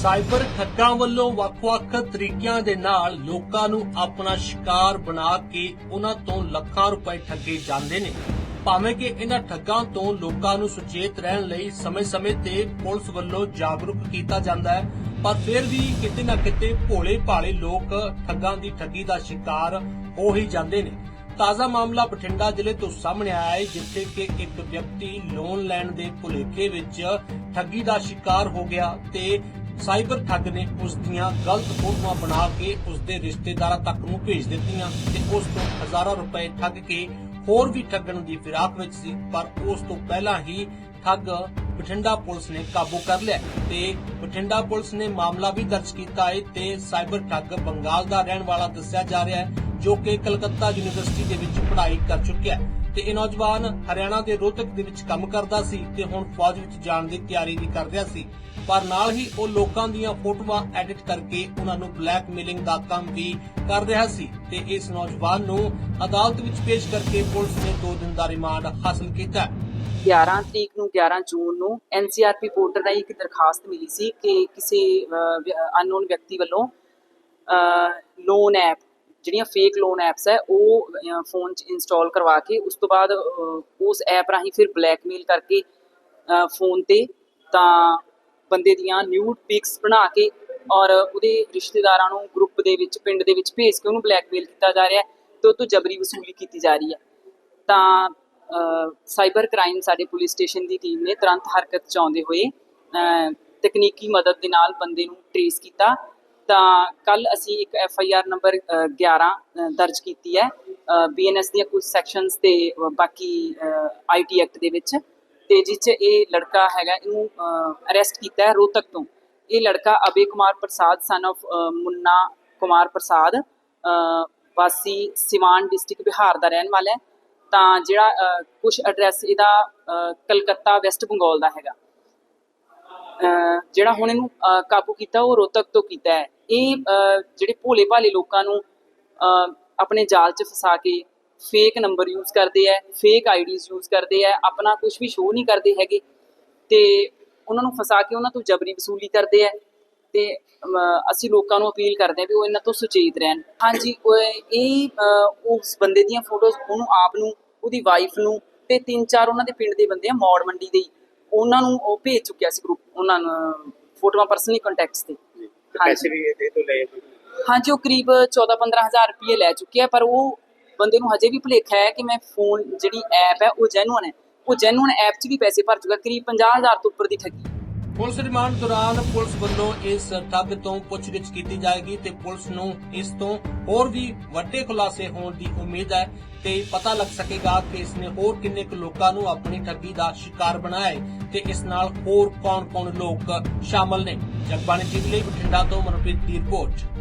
Cyber ਠੱਗਾਂ ਵੱਲੋਂ ਵੱਖ-ਵੱਖ ਤਰੀਕਿਆਂ ਦੇ ਨਾਲ ਲੋਕਾਂ ਨੂੰ ਆਪਣਾ ਸ਼ਿਕਾਰ ਬਣਾ ਕੇ ਉਹਨਾਂ ਤੋਂ ਲੱਖਾਂ ਰੁਪਏ ਠੱਗੇ ਜਾਂਦੇ ਨੇ। ਭਾਵੇਂ ਕਿ ਇਹਨਾਂ ਠੱਗਾਂ ਤੋਂ ਲੋਕਾਂ ਨੂੰ ਸੁਚੇਤ ਰਹਿਣ ਲਈ ਸਮੇਂ-ਸਮੇਂ ਤੇ ਪੁਲਿਸ ਵੱਲੋਂ ਜਾਗਰੂਕ ਕੀਤਾ ਜਾਂਦਾ ਹੈ, ਪਰ ਫਿਰ ਵੀ ਕਿਤੇ ਨਾ ਕਿਤੇ ਭੋਲੇ ਭਾਲੇ ਲੋਕ ਠੱਗਾਂ ਦੀ ਠੱਗੀ ਦਾ ਸ਼ਿਕਾਰ ਹੋ ਹੀ ਜਾਂਦੇ ਨੇ। ਤਾਜ਼ਾ ਮਾਮਲਾ ਬਠਿੰਡਾ ਜ਼ਿਲ੍ਹੇ ਤੋਂ ਸਾਹਮਣੇ ਆਇਆ ਹੈ, ਜਿੱਥੇ ਕਿ ਇੱਕ ਵਿਅਕਤੀ ਲੋਨ ਲੈਣ ਦੇ ਭੁਲੇਖੇ ਵਿੱਚ ਠੱਗੀ ਦਾ ਸ਼ਿਕਾਰ ਹੋ ਗਿਆ ਤੇ ਸਾਈਬਰ ਠੱਗ ਨੇ ਉਸ ਦੀਆਂ ਗਲਤ ਫੋਟੋਆਂ ਬਣਾ ਕੇ ਉਸ ਦੇ ਰਿਸ਼ਤੇਦਾਰਾਂ ਤੱਕ ਨੂੰ ਭੇਜ ਦਿੱਤੀਆਂ ਤੇ ਉਸ ਤੋਂ ਹਜ਼ਾਰਾਂ ਰੁਪਏ ਠੱਗ ਕੇ ਹੋਰ ਵੀ ਠੱਗਣ ਦੀ ਫਿਰਾਕ ਵਿੱਚ ਸੀ, ਪਰ ਉਸ ਤੋਂ ਪਹਿਲਾਂ ਹੀ ਠੱਗ ਬਠਿੰਡਾ ਪੁਲਿਸ ਨੇ ਕਾਬੂ ਕਰ ਲਿਆ ਤੇ ਬਠਿੰਡਾ ਪੁਲਿਸ ਨੇ ਮਾਮਲਾ ਵੀ ਦਰਜ ਕੀਤਾ ਹੈ ਤੇ ਸਾਈਬਰ ਠੱਗ ਬੰਗਾਲ ਦਾ ਰਹਿਣ ਵਾਲਾ ਦੱਸਿਆ ਜਾ ਰਿਹਾ ਹੈ, ਜੋ ਕਿ ਕਲਕੱਤਾ ਯੂਨੀਵਰਸਿਟੀ ਦੇ ਵਿੱਚ ਪੜ੍ਹਾਈ ਕਰ ਚੁੱਕਿਆ ਹੈ। ਤੇ ਇਹ ਨੌਜਵਾਨ ਹਰਿਆਣਾ ਦੇ ਰੋਹਤਕ ਦੇ ਵਿੱਚ ਕੰਮ ਕਰਦਾ ਸੀ ਤੇ ਹੁਣ ਫੌਜ ਵਿੱਚ ਜਾਣ ਦੀ ਤਿਆਰੀ ਵੀ ਕਰ ਰਿਹਾ ਸੀ। ਪਰ ਨਾਲ ਹੀ ਉਹ ਲੋਕਾਂ ਦੀਆਂ ਫੋਟੋਆਂ ਐਡਿਟ ਕਰਕੇ ਉਹਨਾਂ ਨੂੰ ਬਲੈਕਮੇਲਿੰਗ ਦਾ ਕੰਮ ਵੀ ਕਰ ਰਿਹਾ ਸੀ ਤੇ ਇਸ ਨੌਜਵਾਨ ਨੂੰ ਅਦਾਲਤ ਵਿੱਚ ਪੇਸ਼ ਕਰਕੇ ਪੁਲਿਸ ਨੇ 2 ਦਿਨ ਦਾ ਰਿਮਾਂਡ ਹਾਸਲ ਕੀਤਾ। ਹੈ 11 ਤਰੀਕ ਨੂੰ 11 ਜੂਨ ਨੂੰ ਐਨਸੀਆਰਪੀ ਪੋਰਟਲ ਰਾਹੀਂ ਇੱਕ ਦਰਖਾਸਤ ਮਿਲੀ ਸੀ ਕਿ ਕਿਸੇ ਅਨਨੋਨ ਵਿਅਕਤੀ ਵੱਲੋਂ ਲੋਨ ਐਪ ਜਿਹੜੀਆਂ ਫੇਕ ਲੋਨ ਐਪਸ ਹੈ ਉਹ ਫੋਨ 'ਚ ਇੰਸਟਾਲ ਕਰਵਾ ਕੇ ਉਸ ਤੋਂ ਬਾਅਦ ਉਸ ਐਪ ਰਾਹੀਂ ਫਿਰ ਬਲੈਕਮੇਲ ਕਰਕੇ ਫੋਨ ਤੇ ਤਾਂ ਬੰਦੇ ਦੀਆਂ ਨਿਊਡ ਪਿਕਸ ਬਣਾ ਕੇ ਔਰ ਉਹਦੇ ਰਿਸ਼ਤੇਦਾਰਾਂ ਨੂੰ ਗਰੁੱਪ ਦੇ ਵਿੱਚ ਪਿੰਡ ਦੇ ਵਿੱਚ ਭੇਜ ਕੇ ਉਹਨੂੰ ਬਲੈਕਮੇਲ ਕੀਤਾ ਜਾ ਰਿਹਾ ਹੈ ਤੇ ਉਹ ਤੋਂ ਜਬਰੀ ਵਸੂਲੀ ਕੀਤੀ ਜਾ ਰਹੀ ਹੈ। ਤਾਂ ਸਾਈਬਰ ਕ੍ਰਾਈਮ ਸਾਡੇ ਪੁਲਿਸ ਸਟੇਸ਼ਨ ਦੀ ਟੀਮ ਨੇ ਤੁਰੰਤ ਹਰਕਤ ਚ ਆਉਂਦੇ ਹੋਏ ਅ, ਤਕਨੀਕੀ ਮਦਦ ਦੇ ਨਾਲ ਬੰਦੇ ਨੂੰ ਟ੍ਰੇਸ ਕੀਤਾ ਤਾਂ ਕੱਲ ਅਸੀਂ ਇੱਕ ਐਫ ਆਈ ਆਰ ਨੰਬਰ 11 ਦਰਜ ਕੀਤੀ ਹੈ ਬੀਐਨਐਸ ਦੀਆਂ ਕੁਝ ਸੈਕਸ਼ਨਸ ਤੇ ਅ, ਬਾਕੀ ਆਈਟੀ ਐਕਟ ਦੇ ਵਿੱਚ ਤੇ ਜਿਸ 'ਚ ਇਹ ਲੜਕਾ ਹੈਗਾ ਇਹਨੂੰ ਅਰੈਸਟ ਕੀਤਾ ਹੈ ਰੋਹਤਕ ਤੋਂ। ਇਹ ਲੜਕਾ ਅਬੇ ਕੁਮਾਰ ਪ੍ਰਸਾਦ ਸਨ of ਮੁੰਨਾ ਕੁਮਾਰ ਪ੍ਰਸਾਦ ਵਾਸੀ ਸਿਵਾਨ ਡਿਸਟ੍ਰਿਕਟ ਬਿਹਾਰ ਦਾ ਰਹਿਣ ਵਾਲਾ ਹੈ। ਤਾਂ ਜਿਹੜਾ ਕੁਝ ਐਡਰੈਸ ਇਹਦਾ ਕਲਕੱਤਾ ਵੈਸਟ ਬੰਗਾਲ ਦਾ ਹੈਗਾ। ਜਿਹੜਾ ਹੁਣ ਇਹਨੂੰ ਕਾਬੂ ਕੀਤਾ, ਉਹ ਰੋਹਤਕ ਤੋਂ ਕੀਤਾ ਹੈ। ਇਹ ਜਿਹੜੇ ਭੋਲੇ ਭਾਲੇ ਲੋਕਾਂ ਨੂੰ ਆਪਣੇ ਜਾਲ 'ਚ ਫਸਾ ਕੇ ਫੇਕ ਨੰਬਰ ਯੂਜ਼ ਕਰਦੇ ਆ ਫੇਕ ਆਈਡੀਜ਼ ਯੂਜ਼ ਕਰਦੇ ਆ ਆਪਣਾ ਕੁਝ ਵੀ ਸ਼ੋਅ ਨਹੀਂ ਕਰਦੇ ਹੈਗੇ, ਤੇ ਉਹਨਾਂ ਨੂੰ ਫਸਾ ਕੇ ਉਹਨਾਂ ਤੋਂ ਜਬਰੀ ਵਸੂਲੀ ਕਰਦੇ ਆ ਤੇ ਅਸੀਂ ਲੋਕਾਂ ਨੂੰ ਅਪੀਲ ਕਰਦੇ ਆ ਵੀ ਉਹ ਇਹਨਾਂ ਤੋਂ ਸੁਚੇਤ ਰਹਿਣ। ਹਾਂਜੀ ਇਹ ਉਸ ਬੰਦੇ ਦੀਆਂ ਫੋਟੋਜ਼ ਉਹਨੂੰ ਆਪ ਨੂੰ, ਉਹਦੀ ਵਾਈਫ ਨੂੰ, ਤੇ ਤਿੰਨ ਚਾਰ ਉਹਨਾਂ ਦੇ ਪਿੰਡ ਦੇ ਬੰਦੇ ਆ, ਮੌੜ ਮੰਡੀ ਦੇ ਉਹਨਾਂ ਨੂੰ ਉਹ ਭੇਜ ਚੁੱਕਿਆ ਸੀ ਗਰੁੱਪ ਉਹਨਾਂ ਨੂੰ ਫੋਟੋਆਂ ਪਰਸਨਲੀ ਕੰਟੈਕਟਸ ਤੇ। ਪੈਸੇ ਵੀ ਇਹਦੇ ਤੋਂ ਲਏ। ਹਾਂਜੀ ਉਹ ਕਰੀਬ 14-15 ਹਜ਼ਾਰ ਰੁਪਏ ਲੈ ਚੁੱਕਿਆ ਪਰ ਉਹ ਬੰਦੇ ਨੂੰ ਹਜੇ ਵੀ ਭੁਲੇਖਾ ਹੈ ਕਿ ਮੈਂ ਫੋਨ ਜਿਹੜੀ ਐਪ ਹੈ ਉਹ ਜੈਨੂਅਨ ਹੈ ਉਹ ਜੈਨੂਅਨ ਐਪ 'ਚ ਵੀ ਪੈਸੇ ਭਰ ਚੁੱਕਾ ਕਰੀਬ 50000 ਤੋਂ ਉੱਪਰ ਦੀ ਠੱਗੀ ਪੁਲਿਸ ਰਿਮਾਂਡ ਦੌਰਾਨ ਪੁਲਿਸ ਵੱਲੋਂ ਇਸ ਠੱਗ ਤੋਂ ਪੁੱਛਗਿੱਛ ਕੀਤੀ ਜਾਏਗੀ ਤੇ ਪੁਲਿਸ ਨੂੰ ਇਸ ਤੋਂ ਹੋਰ ਵੀ ਵੱਡੇ ਖੁਲਾਸੇ ਹੋਣ ਦੀ ਉਮੀਦ ਹੈ ਤੇ ਪਤਾ ਲੱਗ ਸਕੇਗਾ ਕਿ ਇਸ ਨੇ ਹੋਰ ਕਿੰਨੇ ਕੁ ਲੋਕਾਂ ਨੂੰ ਆਪਣੀ ਠੱਗੀ ਦਾ ਸ਼ਿਕਾਰ ਬਣਾਇਆ ਹੈ ਤੇ ਇਸ ਨਾਲ ਹੋਰ ਕੌਣ-ਕੌਣ ਲੋਕ ਸ਼ਾਮਲ ਨੇ। ਜਗਬਾਣੀ ਟੀਵੀ ਲਈ ਬਠਿੰਡਾ ਤੋਂ ਮਨਪ੍ਰੀਤ ਦੀ ਰਿਪੋਰਟ।